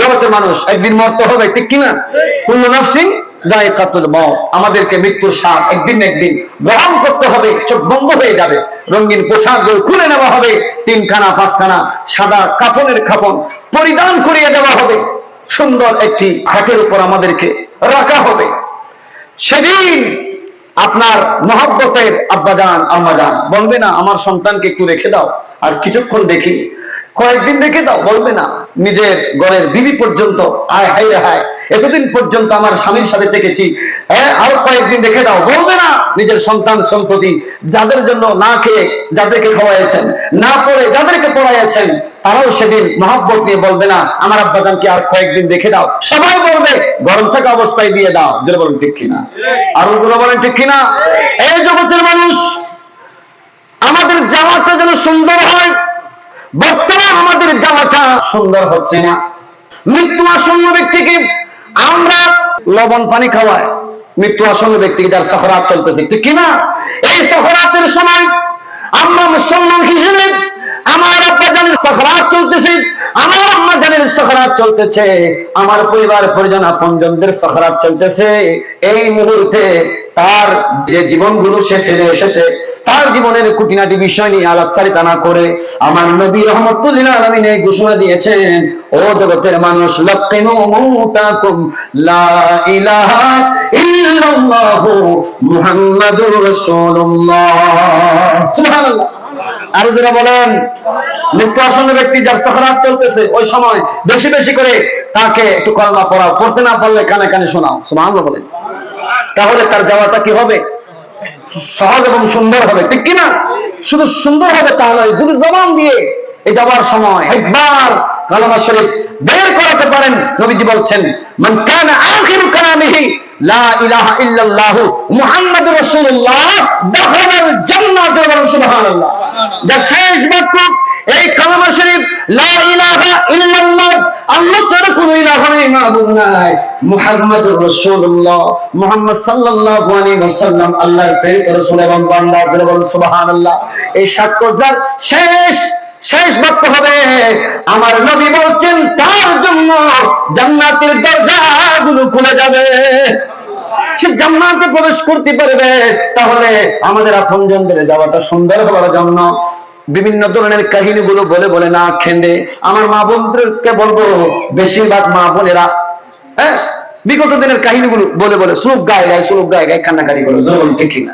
জগতের মানুষ একদিন মরতে হবে, ঠিক কিনা? কুল্ল নাফসিং আমাদেরকে মৃত্যুর স্বাদ একদিন একদিন গ্রহণ করতে হবে, চোখ বন্ধ হয়ে যাবে। রঙিন পোশাকগুলো খুলে নেওয়া হবে, তিনখানা, পাঁচখানা সাদা কাপনের খাপন পরিধান করিয়ে দেওয়া হবে। সুন্দর একটি খাটের উপর আমাদেরকে রাখা হবে। সেদিন আপনার মহাব্বতের আব্বাজান, আম্মাজান, বলবে না, আমার সন্তানকে একটু রেখে দাও, আর কিছুক্ষণ দেখি। কয়েকদিন রেখে দাও, বলবে না, নিজের ঘরের বিবি পর্যন্ত আয় হাই রে, হায়, এতদিন পর্যন্ত আমার স্বামীর সাথে থেকেছি হ্যাঁ আরও কয়েকদিন রেখে দাও, বলবে না, নিজের সন্তান সন্ততি যাদের জন্য না খেয়ে, যাদেরকে খাওয়াইছেন না পড়ে, যাদেরকে পড়াইয়াছেন, তারাও সেদিন মহাব্বত নিয়ে বলবে না, আমার আব্বাজানকে আর কয়েকদিন রেখে দাও, সবাই বলবে, গরম থাকা অবস্থায় দিয়ে দাও যেটা বলেন ঠিক কিনা? আর যারা বলেন ঠিক কিনা? এই জগতের মানুষ, আমাদের জামাটা যেন সুন্দর হয় বর্তমান আমাদের জামাটা সুন্দর হচ্ছে না। মৃত্যু আসন্ন ব্যক্তিকে আমরা লবণ পানি খাওয়াই। মৃত্যু আসন্ন ব্যক্তিকে যার সফরাত চলতেছে, ঠিক কিনা? এই সফরাতের সময় আমরা মুসলমান হিসেবে আমার আব্বা জানের সখরাত চলতেছে, আমার আম্মা জানের সখরাত চলতেছে, আমার পরিবার পরিজন আপনজনদের সখরাত চলতেছে। এই মুহূর্তে তার যে জীবনগুলো সে ফেলে এসেছে, তার জীবনের খুঁটিনাটি বিষয় নিয়ে আলাপচারিতা না করে আমার নবী এই ঘোষণা দিয়েছেন, ও জগতের মানুষ আরও যারা বলেন মৃত্যু আসন্ন ব্যক্তি যার সখরাত চলতেছে ওই সময় বেশি বেশি করে তাকে একটু কলমা পড়াও, পড়তে না পারলে কানে কানে শোনাও। সুবহানাল্লাহ বলেন। তাহলে তার যাওয়াটা কি হবে? সহজ এবং সুন্দর হবে, ঠিক কিনা? শুধু সুন্দর হবে তা নয়, যদি জবান দিয়ে এই যাওয়ার সময় একবার কালামা শরীফ বের করাতে পারেন, নবীজি বলছেন, মান শেষ বাক্য, এই কালামা শরীফ, লা শেষ বাক্য হবে, আমার নবী বলছেন, তার জন্য জান্নাতের দরজাগুলো খুলে যাবে। সে জান্নাতে প্রবেশ করতে পারবে, তাহলে আমাদের আপনজনদের যাওয়াটা সুন্দর হওয়ার জন্য। বিভিন্ন ধরনের কাহিনীগুলো বলে বলে না খেন্দে। আমার মা বোনদেরকে বলব, বেশিরভাগ মা বোনেরা হ্যাঁ? বিগত দিনের কাহিনীগুলো বলে বলে, শ্লোক গায়ে গায়ে, শ্লোক গায়ে গায়ে কান্নাকারি করো জোর ঠিক না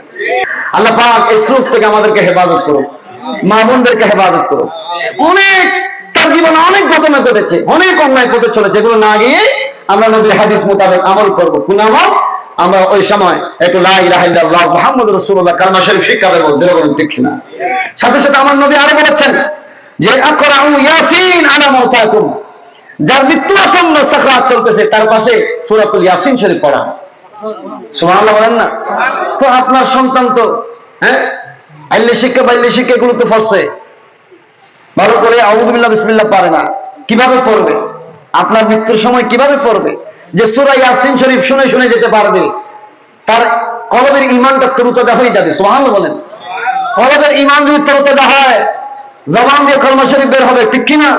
আল্লাহ পাক এই শ্লোক থেকে আমাদেরকে হেফাজত করো মা বোনদেরকে হেফাজত করো অনেক তার জীবনে অনেক ঘটনা ঘটেছে, অনেক অন্যায় ঘটে চলেছে যেগুলো না গিয়ে আমরা নদীর হাদিস মোতাবেক আমল করব। কোন আমল আমরা ওই সময় একটু লা ইলাহা ইল্লাল্লাহ মুহাম্মদুর রাসূলুল্লাহ, কালমা শরীফ শিক্ষা দেব বলুন ঠিক না। সাথে সাথে আমার নবী আরও বলেছেন যে ইয়াসিন আনা মাউতাকুম যার মৃত্যু আসন্ন সাকরাত চলতেছে, তার পাশে সূরাতুল ইয়াসিন শরীফ পড়া। সুবহানাল্লাহ বলেন না? তো আপনার সন্তান তো হ্যাঁ? আইলে শিক্ষা বাইলে শিক্ষা এগুলো তো পড়ছে। ভালো করে আউযুবিল্লাহ বিসমিল্লাহ পারে না। কীভাবে পড়বে? আপনার মৃত্যুর সময় কীভাবে পড়বে? যে সুরাই ইয়াসিন শরীফ শুনে শুনে যেতে পারবে, তার কলবের ইমানটা তরুতাজা হয়ে যাবে সোহান বলেন। কলবের ইমান যদি তরুতাজা হয়, জবান দিয়ে কলমা শরীফ বের হবে, ঠিক কিনা?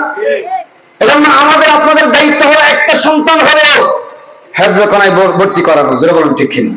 এজন্য আমাদের, আপনাদের দায়িত্ব হলো একটা সন্তান হলেও হেফজখানায় ভর্তি করানো যেটা বলুন ঠিক কিনা?